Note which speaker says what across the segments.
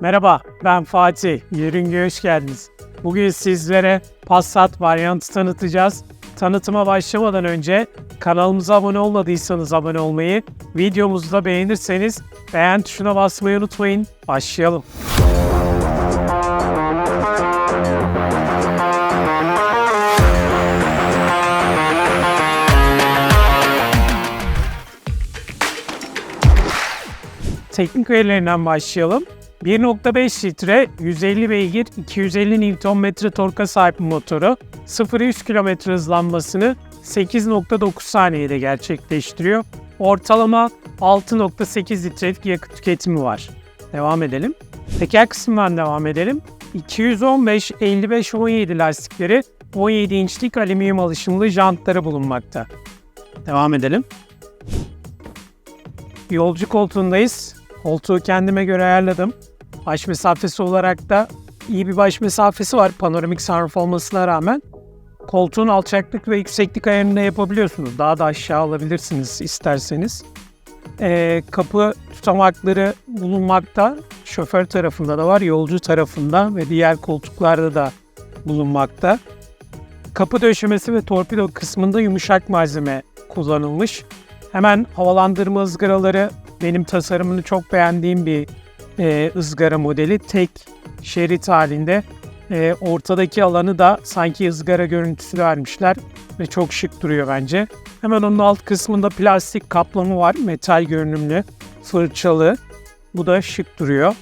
Speaker 1: Merhaba, ben Fatih. Yörüngü'ye hoş geldiniz. Bugün sizlere Passat varyantı tanıtacağız. Tanıtıma başlamadan önce kanalımıza abone olmadıysanız abone olmayı, videomuzu da beğenirseniz beğen tuşuna basmayı unutmayın. Başlayalım. Teknik verilerinden başlayalım. 1.5 litre 150 beygir 250 Nm torka sahip motoru 0-100 km hızlanmasını 8.9 saniyede gerçekleştiriyor. Ortalama 6.8 litrelik yakıt tüketimi var. Devam edelim. Teker kısmından devam edelim. 215 55 17 lastikleri 17 inçlik alüminyum alışımlı jantları bulunmakta. Devam edelim. Yolcu koltuğundayız. Koltuğu kendime göre ayarladım. Baş mesafesi olarak da iyi bir baş mesafesi var panoramik sunroof olmasına rağmen. Koltuğun alçaklık ve yükseklik ayarını da yapabiliyorsunuz. Daha da aşağı alabilirsiniz isterseniz. Ee, kapı tutamakları bulunmakta. Şoför tarafında da var, yolcu tarafında ve diğer koltuklarda da bulunmakta. Kapı döşemesi ve torpido kısmında yumuşak malzeme kullanılmış. Hemen havalandırma ızgaraları benim tasarımını çok beğendiğim bir e, ızgara modeli. Tek şerit halinde. E, ortadaki alanı da sanki ızgara görüntüsü vermişler ve çok şık duruyor bence. Hemen onun alt kısmında plastik kaplama var. Metal görünümlü, fırçalı. Bu da şık duruyor.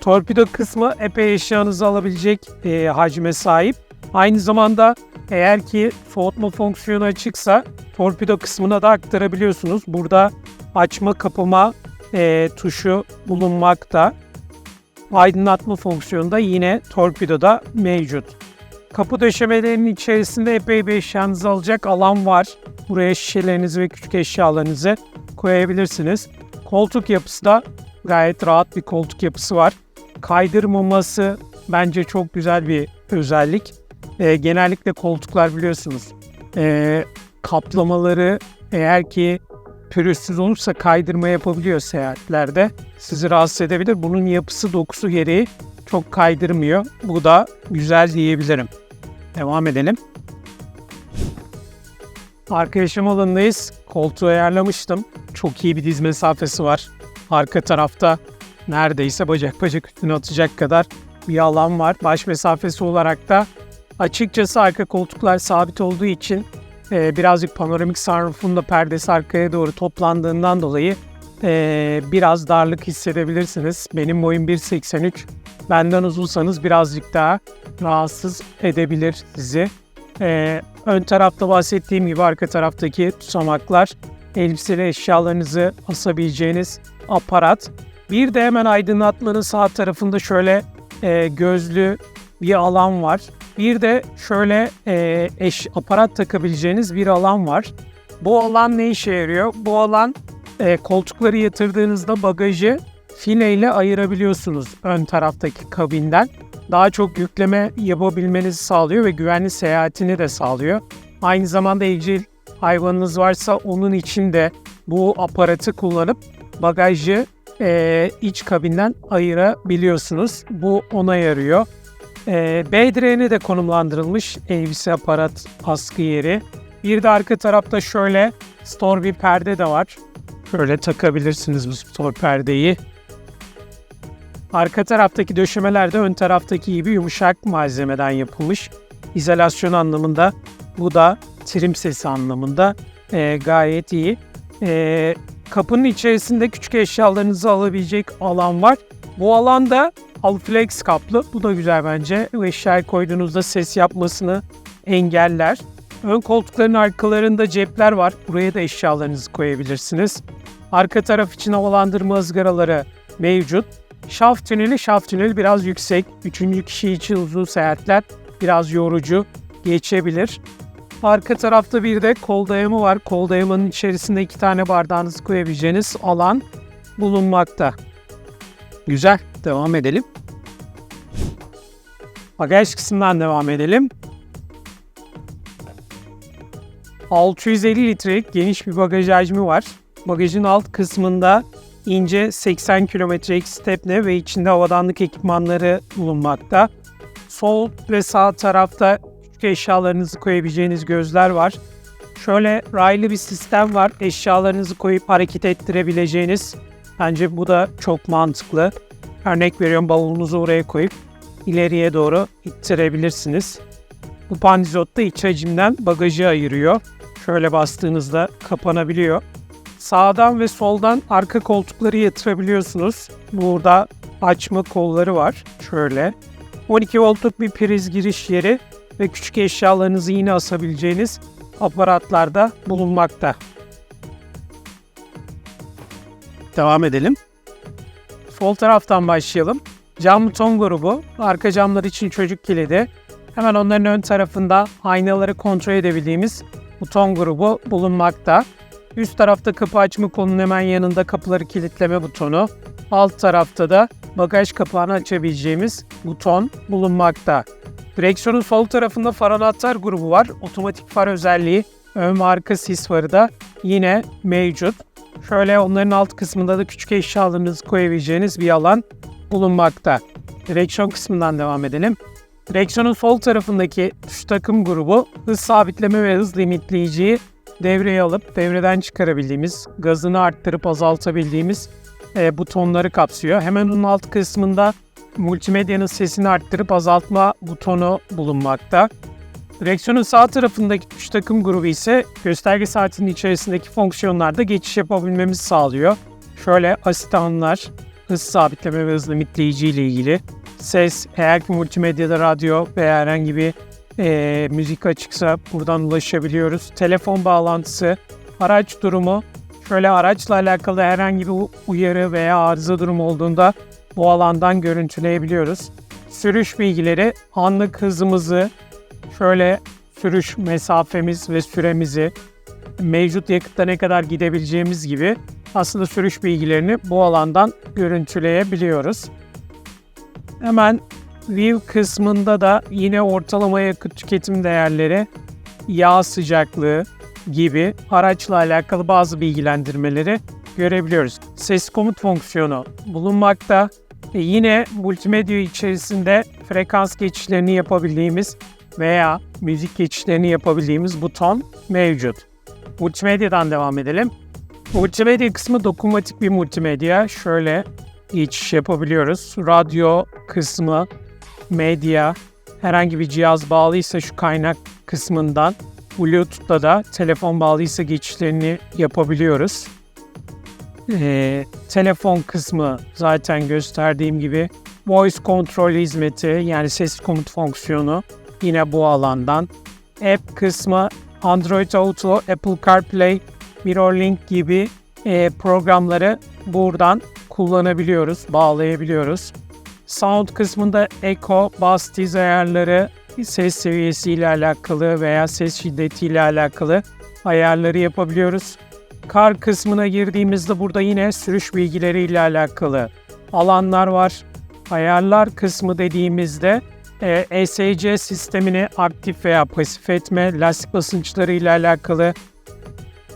Speaker 1: Torpido kısmı epey eşyanızı alabilecek e, hacme sahip. Aynı zamanda eğer ki soğutma fonksiyonu açıksa torpido kısmına da aktarabiliyorsunuz. Burada açma kapama e, tuşu bulunmakta. Aydınlatma fonksiyonu da yine torpidoda mevcut. Kapı döşemelerinin içerisinde epey bir eşyanızı alacak alan var. Buraya şişelerinizi ve küçük eşyalarınızı koyabilirsiniz. Koltuk yapısı da gayet rahat bir koltuk yapısı var. Kaydırmaması bence çok güzel bir özellik. E, genellikle koltuklar biliyorsunuz e, kaplamaları eğer ki pürüzsüz olursa kaydırma yapabiliyor seyahatlerde. Sizi rahatsız edebilir. Bunun yapısı dokusu gereği çok kaydırmıyor. Bu da güzel diyebilirim. Devam edelim. Arka yaşam alanındayız. Koltuğu ayarlamıştım. Çok iyi bir diz mesafesi var. Arka tarafta neredeyse bacak bacak üstüne atacak kadar bir alan var. Baş mesafesi olarak da açıkçası arka koltuklar sabit olduğu için e, birazcık panoramik sunroof'un da perdesi arkaya doğru toplandığından dolayı e, biraz darlık hissedebilirsiniz. Benim boyum 1.83. Benden uzunsanız birazcık daha rahatsız edebilir sizi. E, ön tarafta bahsettiğim gibi arka taraftaki tutamaklar elbiseli eşyalarınızı asabileceğiniz aparat. Bir de hemen aydınlatmanın sağ tarafında şöyle e, gözlü bir alan var. Bir de şöyle e, eş aparat takabileceğiniz bir alan var. Bu alan ne işe yarıyor? Bu alan e, koltukları yatırdığınızda bagajı fileyle ayırabiliyorsunuz ön taraftaki kabinden. Daha çok yükleme yapabilmenizi sağlıyor ve güvenli seyahatini de sağlıyor. Aynı zamanda evcil hayvanınız varsa onun için de bu aparatı kullanıp bagajı e, iç kabinden ayırabiliyorsunuz. Bu ona yarıyor. E, B direğine de konumlandırılmış elbise aparat askı yeri. Bir de arka tarafta şöyle store bir perde de var. Şöyle takabilirsiniz bu store perdeyi. Arka taraftaki döşemeler de ön taraftaki gibi yumuşak malzemeden yapılmış. İzolasyon anlamında bu da trim sesi anlamında e, gayet iyi. E, kapının içerisinde küçük eşyalarınızı alabilecek alan var. Bu alanda Alflex kaplı. Bu da güzel bence. Eşyayı koyduğunuzda ses yapmasını engeller. Ön koltukların arkalarında cepler var. Buraya da eşyalarınızı koyabilirsiniz. Arka taraf için havalandırma ızgaraları mevcut. Şaft tüneli, şaft tüneli biraz yüksek. Üçüncü kişi için uzun seyahatler biraz yorucu geçebilir. Arka tarafta bir de kol dayamı var. Kol dayamanın içerisinde iki tane bardağınızı koyabileceğiniz alan bulunmakta. Güzel. Devam edelim. Bagaj kısmından devam edelim. 650 litrelik geniş bir bagaj hacmi var. Bagajın alt kısmında ince 80 kilometrelik stepne ve içinde havadanlık ekipmanları bulunmakta. Sol ve sağ tarafta küçük eşyalarınızı koyabileceğiniz gözler var. Şöyle raylı bir sistem var. Eşyalarınızı koyup hareket ettirebileceğiniz. Bence bu da çok mantıklı. Örnek veriyorum bavulunuzu oraya koyup ileriye doğru ittirebilirsiniz. Bu pandizot da iç hacimden bagajı ayırıyor. Şöyle bastığınızda kapanabiliyor. Sağdan ve soldan arka koltukları yatırabiliyorsunuz. Burada açma kolları var. Şöyle. 12 voltluk bir priz giriş yeri ve küçük eşyalarınızı yine asabileceğiniz aparatlarda bulunmakta. Devam edelim. Sol taraftan başlayalım. Cam buton grubu, arka camlar için çocuk kilidi. Hemen onların ön tarafında aynaları kontrol edebildiğimiz buton grubu bulunmakta. Üst tarafta kapı açma kolunun hemen yanında kapıları kilitleme butonu. Alt tarafta da bagaj kapağını açabileceğimiz buton bulunmakta. Direksiyonun sol tarafında far anahtar grubu var. Otomatik far özelliği ön ve arka sis farı da yine mevcut. Şöyle onların alt kısmında da küçük eşyalarınızı koyabileceğiniz bir alan bulunmakta. Direksiyon kısmından devam edelim. Direksiyonun sol tarafındaki tuş takım grubu hız sabitleme ve hız limitleyiciyi devreye alıp devreden çıkarabildiğimiz, gazını arttırıp azaltabildiğimiz e, butonları kapsıyor. Hemen onun alt kısmında multimedyanın sesini arttırıp azaltma butonu bulunmakta. Direksiyonun sağ tarafındaki tuş takım grubu ise gösterge saatinin içerisindeki fonksiyonlarda geçiş yapabilmemizi sağlıyor. Şöyle asistanlar, hız sabitleme ve hız limitleyici ile ilgili, ses, eğer ki multimedyada radyo veya herhangi bir e, müzik açıksa buradan ulaşabiliyoruz. Telefon bağlantısı, araç durumu, şöyle araçla alakalı herhangi bir uyarı veya arıza durumu olduğunda bu alandan görüntüleyebiliyoruz. Sürüş bilgileri, anlık hızımızı, şöyle sürüş mesafemiz ve süremizi, mevcut yakıtta ne kadar gidebileceğimiz gibi aslında sürüş bilgilerini bu alandan görüntüleyebiliyoruz. Hemen View kısmında da yine ortalama yakıt tüketim değerleri, yağ sıcaklığı gibi araçla alakalı bazı bilgilendirmeleri görebiliyoruz. Ses komut fonksiyonu bulunmakta. E yine multimedya içerisinde frekans geçişlerini yapabildiğimiz veya müzik geçişlerini yapabildiğimiz buton mevcut. Multimedyadan devam edelim. Multimedya kısmı dokunmatik bir multimedya. Şöyle geçiş yapabiliyoruz. Radyo kısmı, medya, herhangi bir cihaz bağlıysa şu kaynak kısmından Bluetooth'ta da telefon bağlıysa geçişlerini yapabiliyoruz. Ee, telefon kısmı zaten gösterdiğim gibi voice control hizmeti yani ses komut fonksiyonu yine bu alandan. App kısmı Android Auto, Apple CarPlay, MirrorLink gibi e, programları buradan kullanabiliyoruz, bağlayabiliyoruz. Sound kısmında echo, bass, tiz ayarları, ses seviyesi ile alakalı veya ses şiddeti ile alakalı ayarları yapabiliyoruz. Kar kısmına girdiğimizde burada yine sürüş bilgileri ile alakalı alanlar var. Ayarlar kısmı dediğimizde e, ESC sistemini aktif veya pasif etme, lastik basınçları ile alakalı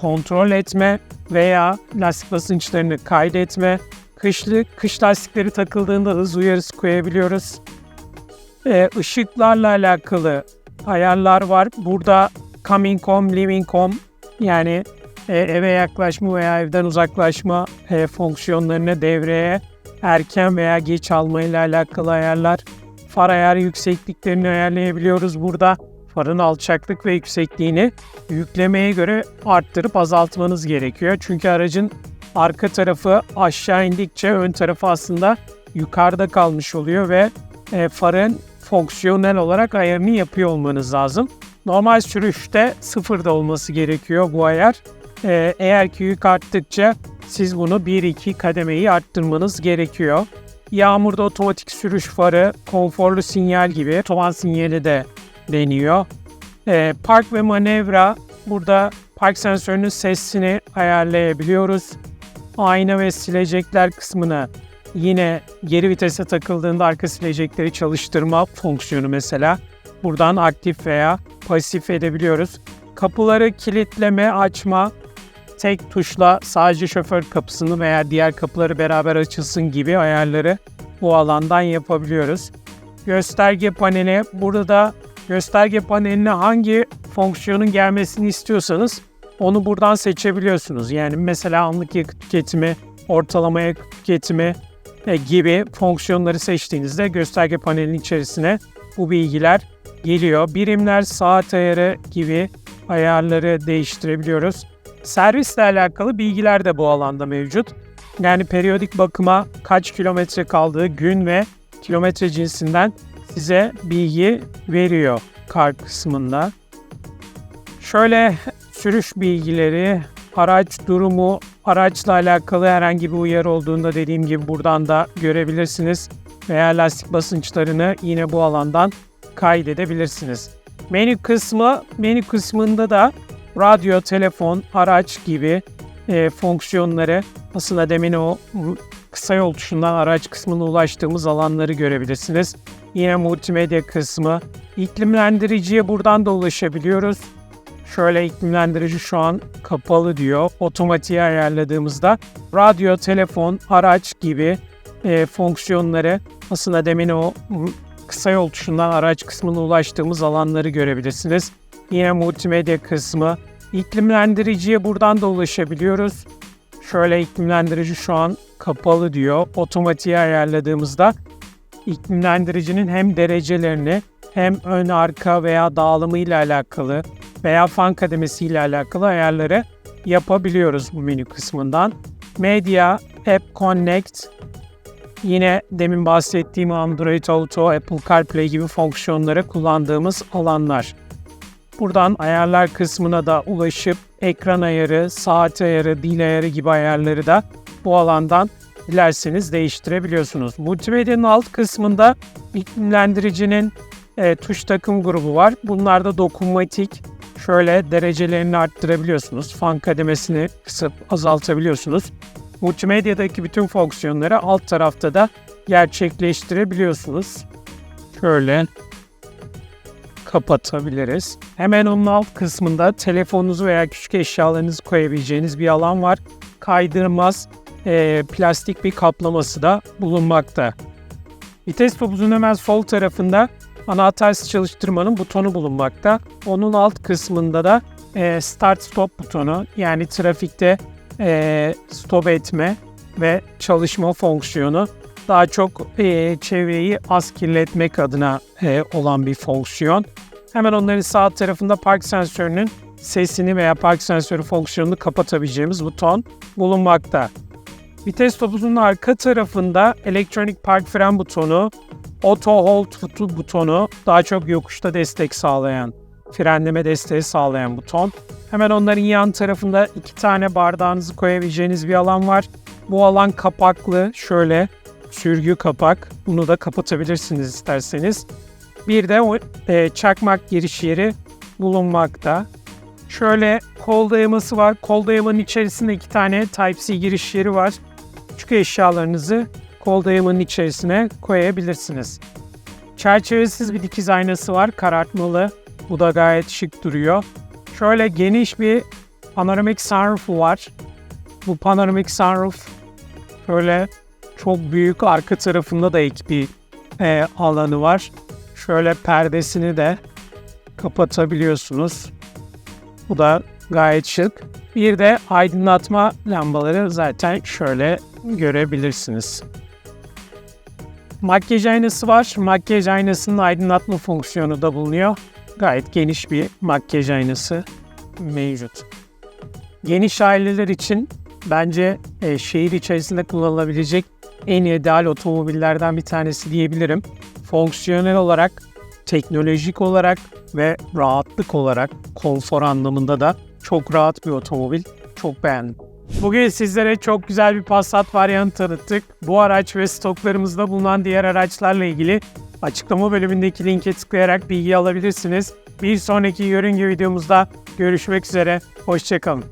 Speaker 1: kontrol etme veya lastik basınçlarını kaydetme, kışlık kış lastikleri takıldığında hız uyarısı koyabiliyoruz. Ee, ışıklarla alakalı ayarlar var. Burada coming home, living home yani e, eve yaklaşma veya evden uzaklaşma e, fonksiyonlarını devreye erken veya geç alma ile alakalı ayarlar. Far ayar yüksekliklerini ayarlayabiliyoruz burada. Farın alçaklık ve yüksekliğini yüklemeye göre arttırıp azaltmanız gerekiyor. Çünkü aracın arka tarafı aşağı indikçe ön tarafı aslında yukarıda kalmış oluyor ve e, farın fonksiyonel olarak ayarını yapıyor olmanız lazım. Normal sürüşte sıfırda olması gerekiyor bu ayar. E, eğer ki yük arttıkça siz bunu 1-2 kademeyi arttırmanız gerekiyor. Yağmurda otomatik sürüş farı, konforlu sinyal gibi otoban sinyali de deniyor. E, park ve manevra burada park sensörünün sesini ayarlayabiliyoruz. Ayna ve silecekler kısmını yine geri vitese takıldığında arka silecekleri çalıştırma fonksiyonu mesela. Buradan aktif veya pasif edebiliyoruz. Kapıları kilitleme, açma, tek tuşla sadece şoför kapısını veya diğer kapıları beraber açılsın gibi ayarları bu alandan yapabiliyoruz. Gösterge paneli burada gösterge paneline hangi fonksiyonun gelmesini istiyorsanız onu buradan seçebiliyorsunuz. Yani mesela anlık yakıt tüketimi, ortalama yakıt tüketimi e, gibi fonksiyonları seçtiğinizde gösterge panelinin içerisine bu bilgiler geliyor. Birimler, saat ayarı gibi ayarları değiştirebiliyoruz. Servisle alakalı bilgiler de bu alanda mevcut. Yani periyodik bakıma kaç kilometre kaldığı gün ve kilometre cinsinden size bilgi veriyor kar kısmında. Şöyle sürüş bilgileri, araç durumu, araçla alakalı herhangi bir uyarı olduğunda dediğim gibi buradan da görebilirsiniz. Veya lastik basınçlarını yine bu alandan kaydedebilirsiniz. Menü kısmı, menü kısmında da radyo, telefon, araç gibi e, fonksiyonları aslında demin o kısa yol tuşundan araç kısmına ulaştığımız alanları görebilirsiniz. Yine multimedya kısmı, iklimlendiriciye buradan da ulaşabiliyoruz. Şöyle iklimlendirici şu an kapalı diyor. Otomatiğe ayarladığımızda radyo, telefon, araç gibi e, fonksiyonları aslında demin o kısa yol tuşundan araç kısmına ulaştığımız alanları görebilirsiniz. Yine multimedya kısmı. İklimlendiriciye buradan da ulaşabiliyoruz. Şöyle iklimlendirici şu an kapalı diyor. Otomatiğe ayarladığımızda iklimlendiricinin hem derecelerini hem ön arka veya dağılımı ile alakalı veya fan kademesi ile alakalı ayarları yapabiliyoruz bu menü kısmından. Media, App Connect, yine demin bahsettiğim Android Auto, Apple CarPlay gibi fonksiyonları kullandığımız alanlar. Buradan ayarlar kısmına da ulaşıp ekran ayarı, saat ayarı, dil ayarı gibi ayarları da bu alandan dilerseniz değiştirebiliyorsunuz. Multimedyanın alt kısmında iklimlendiricinin e, tuş takım grubu var. Bunlarda dokunmatik şöyle derecelerini arttırabiliyorsunuz. Fan kademesini kısıp azaltabiliyorsunuz. Multimedyadaki bütün fonksiyonları alt tarafta da gerçekleştirebiliyorsunuz. Şöyle kapatabiliriz. Hemen onun alt kısmında telefonunuzu veya küçük eşyalarınızı koyabileceğiniz bir alan var. Kaydırmaz e, plastik bir kaplaması da bulunmakta. Vites topuzun hemen sol tarafında anahtarsız çalıştırmanın butonu bulunmakta. Onun alt kısmında da e, start stop butonu yani trafikte e, stop etme ve çalışma fonksiyonu daha çok e, çevreyi az kirletmek adına e, olan bir fonksiyon. Hemen onların sağ tarafında park sensörünün sesini veya park sensörü fonksiyonunu kapatabileceğimiz buton bulunmakta. Vites topuzunun arka tarafında elektronik park fren butonu, auto hold butonu daha çok yokuşta destek sağlayan, frenleme desteği sağlayan buton. Hemen onların yan tarafında iki tane bardağınızı koyabileceğiniz bir alan var. Bu alan kapaklı, şöyle sürgü kapak. Bunu da kapatabilirsiniz isterseniz. Bir de o e, çakmak giriş yeri bulunmakta. Şöyle kol dayaması var. Kol dayamanın içerisinde iki tane Type-C giriş yeri var. Küçük eşyalarınızı kol dayamanın içerisine koyabilirsiniz. Çerçevesiz bir dikiz aynası var. Karartmalı. Bu da gayet şık duruyor. Şöyle geniş bir panoramik sunroof var. Bu panoramik sunroof şöyle çok büyük arka tarafında da ek bir e, alanı var. Şöyle perdesini de kapatabiliyorsunuz. Bu da gayet şık. Bir de aydınlatma lambaları zaten şöyle görebilirsiniz. Makyaj aynası var. Makyaj aynasının aydınlatma fonksiyonu da bulunuyor. Gayet geniş bir makyaj aynası mevcut. Geniş aileler için bence e, şehir içerisinde kullanılabilecek en ideal otomobillerden bir tanesi diyebilirim. Fonksiyonel olarak, teknolojik olarak ve rahatlık olarak konfor anlamında da çok rahat bir otomobil. Çok beğendim. Bugün sizlere çok güzel bir Passat varyantı tanıttık. Bu araç ve stoklarımızda bulunan diğer araçlarla ilgili açıklama bölümündeki linke tıklayarak bilgi alabilirsiniz. Bir sonraki yörünge videomuzda görüşmek üzere. Hoşçakalın.